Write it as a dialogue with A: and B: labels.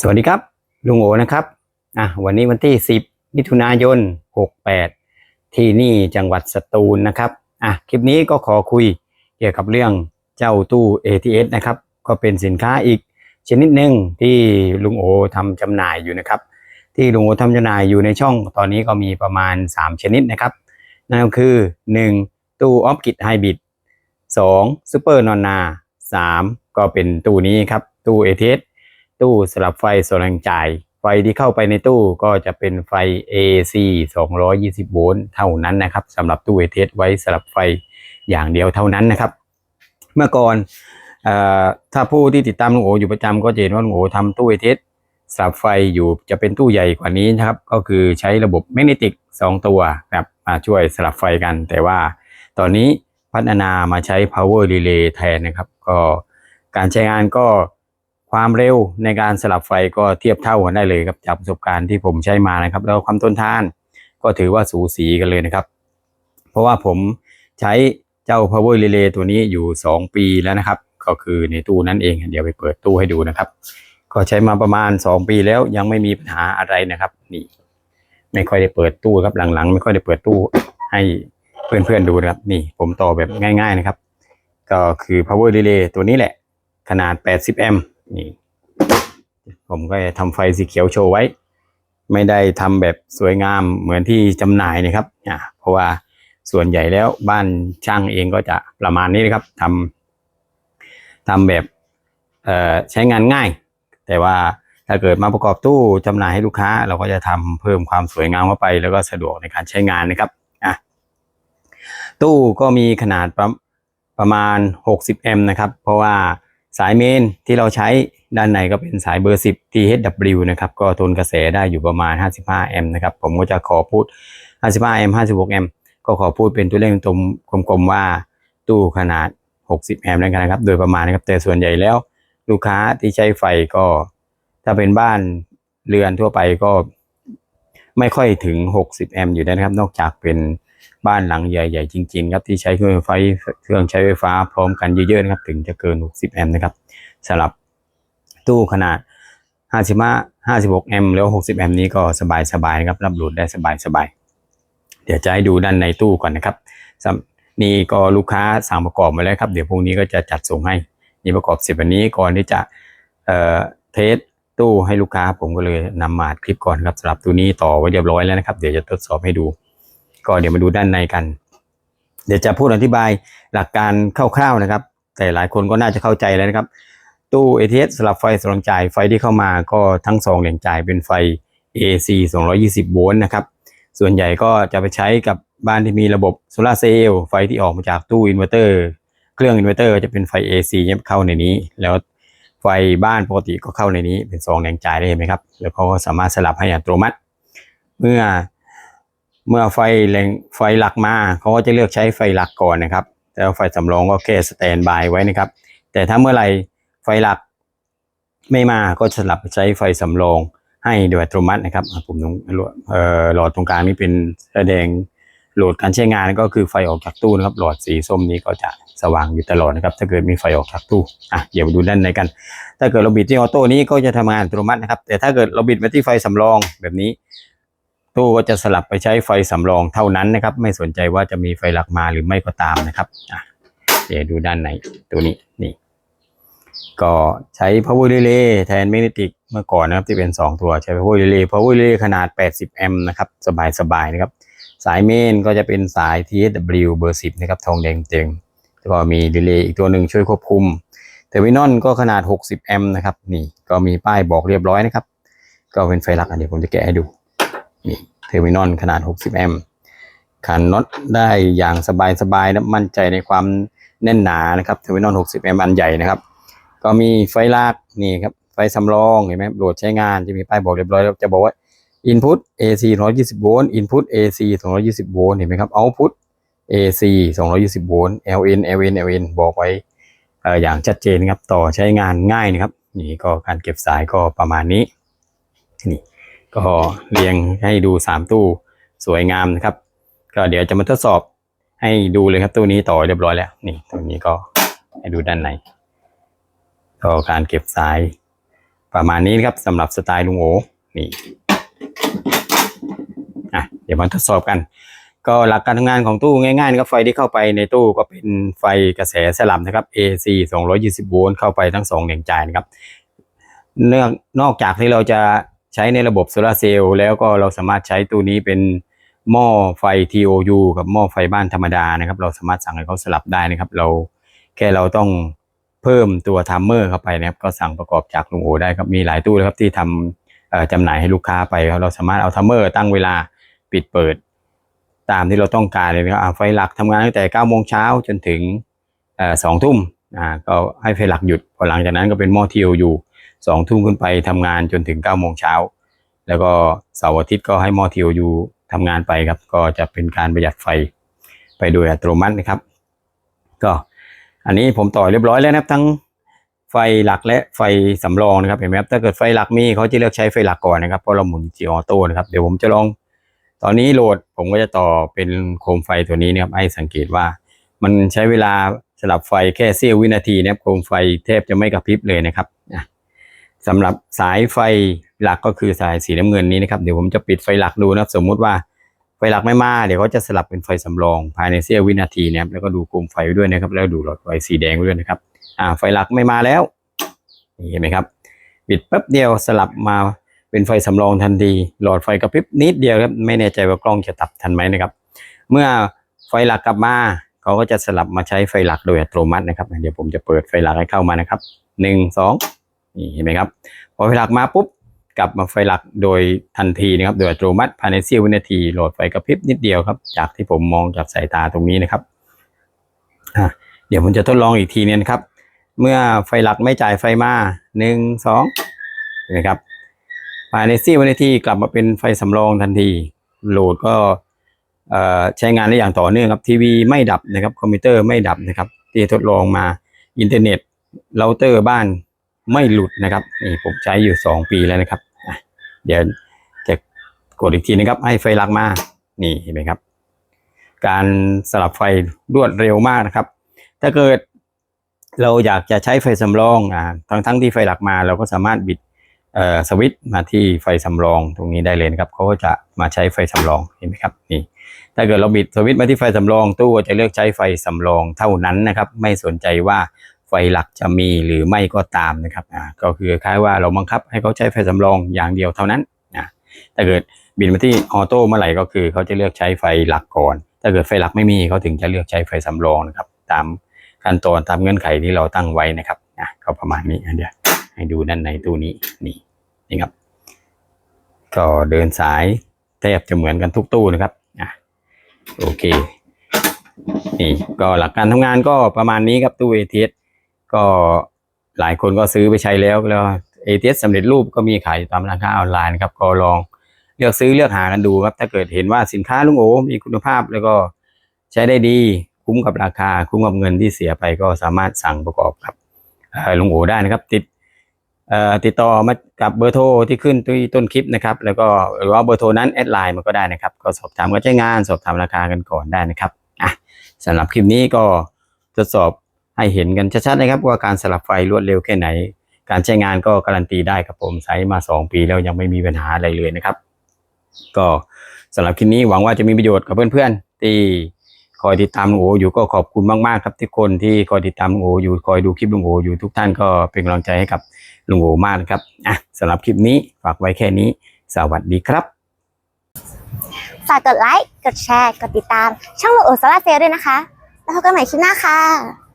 A: สวัสดีครับ ลุงโอนะครับอะวันนี้วันที่ 10 มิถุนายน 68 ที่นี่จังหวัดสตูลนะครับอะคลิปนี้ก็ขอคุยเกี่ยวกับเรื่องเจ้าตู้ ATS นะครับ ก็เป็นสินค้าอีกชนิดหนึ่งที่ลุงโอทำจำหน่ายอยู่นะครับ ที่ลุงโอทำจำหน่ายอยู่ในช่องตอนนี้ก็มีประมาณ 3 ชนิดนะครับ นั่นก็คือ 1. ตู้ออฟกิดไฮบริด 2. ซูเปอร์นอนนา 3. ก็เป็นตู้นี้ครับตู้ ATS ตู้สลับไฟส่วนแรงจ่าย ไฟที่เข้าไปในตู้ก็จะเป็นไฟ AC 220 โวลต์เท่านั้นนะครับสำหรับตู้ ATS ไว้สลับไฟอย่างเดียวเท่านั้นนะครับ เมื่อก่อนอถ้าผู้ที่ติดตามลุงโออยู่ประจำก็จะเห็นว่าลุงโอทำตู้ ATS สลับไฟอยู่จะเป็นตู้ใหญ่กว่านี้นะครับ ก็คือใช้ระบบแมกเนติก 2 ตัวครับมาช่วยสลับไฟกัน แต่ว่าตอนนี้พัฒนามาใช้ power relay แทนนะครับ ก็การใช้งานก็ ความเร็วในการสลับไฟก็เทียบเท่ากันได้เลยครับจากประสบการณ์ที่ผมใช้มานะครับ แล้วความทนทานก็ถือว่าสูสีกันเลยนะครับ เพราะว่าผมใช้เจ้า power relay ตัวนี้อยู่ 2 ปีแล้วนะครับ ก็คือในตู้นั้นเอง เดี๋ยวไปเปิดตู้ให้ดูนะครับ ก็ใช้มาประมาณ 2 ปีแล้วยังไม่มีปัญหาอะไรนะครับ นี่ ไม่ค่อยได้เปิดตู้ครับหลังๆ ไม่ค่อยได้เปิดตู้ให้เพื่อนๆดูนะครับ นี่ผมต่อแบบง่าย ๆนะครับ ก็คือ power relay ตัวนี้แหละ ขนาด 80 แอมป์ นี่ ผมก็จะทำไฟสีเขียวโชว์ไว้ ไม่ได้ทำแบบสวยงามเหมือนที่จำหน่ายนะครับอ่าเพราะว่าส่วนใหญ่แล้วบ้านช่างเองก็จะประมาณนี้นะครับทำทำแบบใช้งานง่าย แต่ว่าถ้าเกิดมาประกอบตู้จำหน่ายให้ลูกค้า เราก็จะทำเพิ่มความสวยงามเข้าไป แล้วก็สะดวกในการใช้งานนะครับอะตู้ก็มีขนาดประประมาณ 60 แอมป์นะครับ เพราะว่า สายเมนที่เราใช้ด้านในก็เป็นสายเบอร์ 10 THW นะครับ ก็ทนกระแสได้อยู่ประมาณ 55 แอมป์นะครับ ผมก็จะขอพูด 55 แอมป์ 56 แอมป์ ก็ขอพูดเป็นตัวเลขตรงกลมๆว่าตู้ขนาด 60 แอมป์แล้วกันนะครับ โดยประมาณนะครับ แต่ส่วนใหญ่แล้ว ลูกค้าที่ใช้ไฟก็ ถ้าเป็นบ้านเรือนทั่วไปก็ไม่ค่อยถึง 60 แอมป์อยู่นะครับ นอกจากเป็น บ้านหลังใหญ่ๆจริง ๆ ครับที่ใช้เครื่องไฟเครื่องใช้ไฟฟ้าพร้อมกันเยอะๆนะครับถึงจะเกิน 60 แอมป์นะครับสำหรับตู้ขนาด 55 56 แอมป์แล้ว 60 แอมป์นี้ก็สบายๆนะครับรับโหลดได้สบายๆเดี๋ยวจะให้ดูด้านในตู้ก่อนนะครับนี่ก็ลูกค้าสั่งประกอบมาแล้วครับ เดี๋ยวพรุ่งนี้ก็จะจัดส่งให้นี่ประกอบเสร็จวันนี้ก่อนที่จะเอ่อเทสตู้ให้ลูกค้าผมก็เลยนำมาคลิปก่อนครับสำหรับตัวนี้ต่อไว้เรียบร้อยแล้วนะครับ เดี๋ยวจะทดสอบให้ดู ก็เดี๋ยวมาดูด้านในกัน เดี๋ยวจะพูดอธิบายหลักการคร่าวๆนะครับ แต่หลายคนก็น่าจะเข้าใจแล้วนะครับ ตู้ ATS สลับไฟสำรองจ่ายไฟที่เข้ามาก็ทั้งสองแหล่งจ่ายเป็นไฟ AC 220 โวลต์นะครับ ส่วนใหญ่ก็จะไปใช้กับบ้านที่มีระบบโซลาเซลล์ไฟที่ออกมาจากตู้อินเวอร์เตอร์เครื่องอินเวอร์เตอร์จะเป็นไฟ AC เนี่ยเข้าในนี้ แล้วไฟบ้านปกติก็เข้าในนี้เป็นสองแรงจ่ายได้ไหมครับ แล้วเขาก็สามารถสลับให้อัตโนมัติ เมื่อ เมื่อไฟแรงไฟหลักมาเขาก็จะเลือกใช้ไฟหลักก่อนนะครับ แล้วไฟสำรองก็แค่สแตนบายไว้นะครับ แต่ถ้าเมื่อไหร่ไฟหลักไม่มาก็สลับใช้ไฟสำรองให้โดยอัตโนมัตินะครับผมตรงเอ่อหลอดตรงกลางนี่เป็นแสดงโหลดการใช้งานก็คือไฟออกจากตู้นะครับ หลอดสีส้มนี้ก็จะสว่างอยู่ตลอดนะครับ ถ้าเกิดมีไฟออกจากตู้อะเดี๋ยวมาดูด้านในกัน ถ้าเกิดเราบิดที่ออโต้นี้ก็จะทำงานอัตโนมัตินะครับ แต่ถ้าเกิดเราบิดมาที่ไฟสำรองแบบนี้ ตู้ก็จะสลับไปใช้ไฟสำรองเท่านั้นนะครับ ไม่สนใจว่าจะมีไฟหลักมาหรือไม่ก็ตามนะครับอะเดี๋ยวดูด้านในตัวนี้นี่ก็ใช้ power relay แทน magnetic เมื่อก่อนนะครับที่เป็น 2 ตัวใช้ power relay power relay ขนาด 80 แอมป์นะครับ สบายๆนะครับ สายเมนก็จะเป็นสาย TSW เบอร์ 10 นะครับ ทองแดงเต็งแล้วก็มีดีเลย์อีกตัวหนึ่งช่วยควบคุมเทอร์มินอลก็ขนาด 60 แอมป์นะครับ นี่ก็มีป้ายบอกเรียบร้อยนะครับ ก็เป็นไฟลักอันเดี๋ยวผมจะแกะให้ดู นี่เทอร์มินอลขนาด 60 แอมป์ขันน็อตได้อย่างสบายๆนะมั่นใจในความแน่นหนานะครับเทอร์มินอล60 แอมป์อันใหญ่นะครับ ก็มีไฟลากนี่ครับไฟสำรองเห็นไหมโหลดใช้งานจะมีป้ายบอกเรียบร้อยแล้วจะบอกว่า input AC 120โวลต์ input AC 220โวลต์เห็นไหมครับ output AC 220โวลต์ LN LN LN บอกไว้ออย่างชัดเจนครับต่อใช้งานง่ายนะครับ นี่ก็การเก็บสายก็ประมาณนี้นี่ ก็เรียงให้ดู 3 ตู้สวยงามนะครับ ก็เดี๋ยวจะมาทดสอบให้ดูเลยครับตู้นี้ต่อเรียบร้อยแล้ว นี่ตัวนี้ก็ให้ดูด้านในก็การเก็บสายประมาณนี้นะครับสำหรับสไตล์ลุงโอนี่อะเดี๋ยวมาทดสอบกัน ก็หลักการทำงานของตู้ง่ายๆนะครับไฟที่เข้าไปในตู้ก็เป็นไฟกระแสสลับนะครับ AC 220โวลต์เข้าไปทั้งสองแหล่งจ่ายนะครับเนื่องนอกจากที่เราจะ ใช้ในระบบโซลาร์เซลล์แล้วก็เราสามารถใช้ตู้นี้เป็นหม้อไฟ TOU กับหม้อไฟบ้านธรรมดานะครับ เราสามารถสั่งให้เขาสลับได้นะครับ เราแค่เราต้องเพิ่มตัวทัมเมอร์เข้าไปนะครับ ก็สั่งประกอบจากลุงโอได้ครับมีหลายตู้เลยครับที่ทำเอ่อจำหน่ายให้ลูกค้าไปครับเราสามารถเอาทัมเมอร์ตั้งเวลาปิดเปิด ตามที่เราต้องการเลยนะครับอ่าไฟหลักทำงานตั้งแต่9โมงเช้าจนถึงสองทุ่มก็ให้ไฟหลักหยุดพอหลังจากนั้นก็เป็นหม้อ TOU สองทุ่มขึ้นไปทำงานจนถึง9ก้าโมงเช้า แล้วก็เสาร์อาทิตย์ก็ให้หม้อ TOU ทำงานไปครับ ก็จะเป็นการประหยัดไฟไปโดยอัตโนมัตินะครับ ก็อันนี้ผมต่อเรียบร้อยแล้วนะครับ ทั้งไฟหลักและไฟสำรองนะครับเห็นไหมครับถ้าเกิดไฟหลักมีเขาจะเลือกใช้ไฟหลักก่อนนะครับเพราะเราหมุนจีออโต้นะครับเดี๋ยวผมจะลองตอนนี้โหลดผมก็จะต่อเป็นโคมไฟตัวนี้นะครับให้สังเกตว่า มันใช้เวลาสลับไฟแค่เสี้ยววินาทีนะครับโคมไฟแทบจะไม่กระพริบเลยนะครับ สำหรับสายไฟหลักก็คือสายสีน้ำเงินนี้นะครับ เดี๋ยวผมจะปิดไฟหลักดูนะครับ สมมุติว่าไฟหลักไม่มา เดี๋ยวเขาจะสลับเป็นไฟสำรองภายในเสี้ยววินาทีนะครับ แล้วก็ดูโคมไฟด้วยนะครับ แล้วดูหลอดไฟสีแดงด้วยนะครับ อ่า ไฟหลักไม่มาแล้ว เห็นไหมครับ ปิดแป๊บเดียวสลับมาเป็นไฟสำรองทันที หลอดไฟกระพริบนิดเดียวครับ ไม่แน่ใจว่ากล้องจะตับทันไหมนะครับ เมื่อไฟหลักกลับมาเขาก็จะสลับมาใช้ไฟหลักโดยอัตโนมัตินะครับ เดี๋ยวผมจะเปิดไฟหลักให้เข้ามานะครับหนึ่งสอง นี่เห็นไหมครับ พอไฟหลักมาปุ๊บกลับมาไฟหลักโดยทันทีนะครับ โดยอัตโนมัติภายในเสี้ยววินาทีโหลดไฟกระพริบนิดเดียวครับ จากที่ผมมองจากสายตาตรงนี้นะครับเดี๋ยวผมจะทดลองอีกทีเนึงนะครับ เมื่อไฟหลักไม่จ่ายไฟมาหนึ่งสองเห็นไหมครับภายในเสี้ยววินาทีกลับมาเป็นไฟสำรองทันที โหลดก็ใช้งานได้อย่างต่อเนื่องครับทีวีไม่ดับนะครับคอมพิวเตอร์ไม่ดับนะครับที่ทดลองมาอินเทอร์เน็ตเราเตอร์บ้าน ไม่หลุดนะครับนี่ผมใช้อยู่สองปีแล้วนะครับเดี๋ยวจะกดอีกทีนะครับ ให้ไฟหลักมานี่เห็นไหมครับ การสลับไฟรวดเร็วมากนะครับ ถ้าเกิดเราอยากจะใช้ไฟสำรองอ่าทั้งทั้งที่ไฟหลักมาเราก็สามารถบิดสวิตช์มาที่ไฟสำรองตรงนี้ได้เลยนะครับเขาก็จะมาใช้ไฟสำรองเห็นไหมครับนี่ถ้าเกิดเราบิดสวิตช์มาที่ไฟสำรองตู้จะเลือกใช้ไฟสำรองเท่านั้นนะครับ ไม่สนใจว่า ไฟหลักจะมีหรือไม่ก็ตามนะครับอ่าก็คือคล้ายว่าเราบังคับให้เขาใช้ไฟสำรองอย่างเดียวเท่านั้นนะถ้าเกิดบิดมาที่ออโต้เมื่อไหร่ก็คือเขาจะเลือกใช้ไฟหลักก่อน ถ้าเกิดไฟหลักไม่มีเขาถึงจะเลือกใช้ไฟสำรองนะครับ ตามขั้นตอนตามเงื่อนไขที่เราตั้งไว้นะครับนะก็ประมาณนี้เดี๋ยวให้ดูด้านในตู้นี้นี่นี่ครับ ก็เดินสายแทบจะเหมือนกันทุกตู้นะครับอะโอเคนี่ก็หลักการทำงานก็ประมาณนี้ครับตู้ ATS ก็หลายคนก็ซื้อไปใช้แล้วแล้ว ATS สสำเร็จรูปก็มีขายตามร้านค้าออนไลน์นะครับก็ลองเลือกซื้อเลือกหากันดูครับ ถ้าเกิดเห็นว่าสินค้าลุงโอมีคุณภาพแล้วก็ใช้ได้ดีคุ้มกับราคาคุ้มกับเงินที่เสียไปก็สามารถสั่งประกอบกับลุงโอได้นะครับ ติดติดต่อมากับเบอร์โทรที่ขึ้นที่ต้นคลิปนะครับ แล้วก็หรือว่าเบอร์โทรนั้นแอดไลน์มันก็ได้นะครับ ก็สอบถามการใช้งานสอบถามราคากันก่อนได้นะครับอะสำหรับคลิปนี้ก็ทดสอบ ให้เห็นกันชัดๆนะครับว่าการสลับไฟรวดเร็วแค่ไหน การใช้งานก็การันตีได้ครับผมใช้มา 2 ปีแล้วยังไม่มีปัญหาอะไรเลยนะครับ ก็สำหรับคลิปนี้หวังว่าจะมีประโยชน์กับเพื่อนๆที่คอยติดตามลุงโออยู่ก็ขอบคุณมากๆครับทุกคนที่คอยติดตามลุงโออยู่คอยดูคลิปลุงโออยู่ทุกท่านก็เป็นกำลังใจให้กับลุงโอมากนะครับอะสำหรับคลิปนี้ฝากไว้แค่นี้ สวัสดีครับ
B: ฝากกดไลค์กดแชร์กดติดตาม ช่องโลโอซาลาเซลด้วยนะคะ แล้วพบกันใหม่คลิปหน้าค่ะ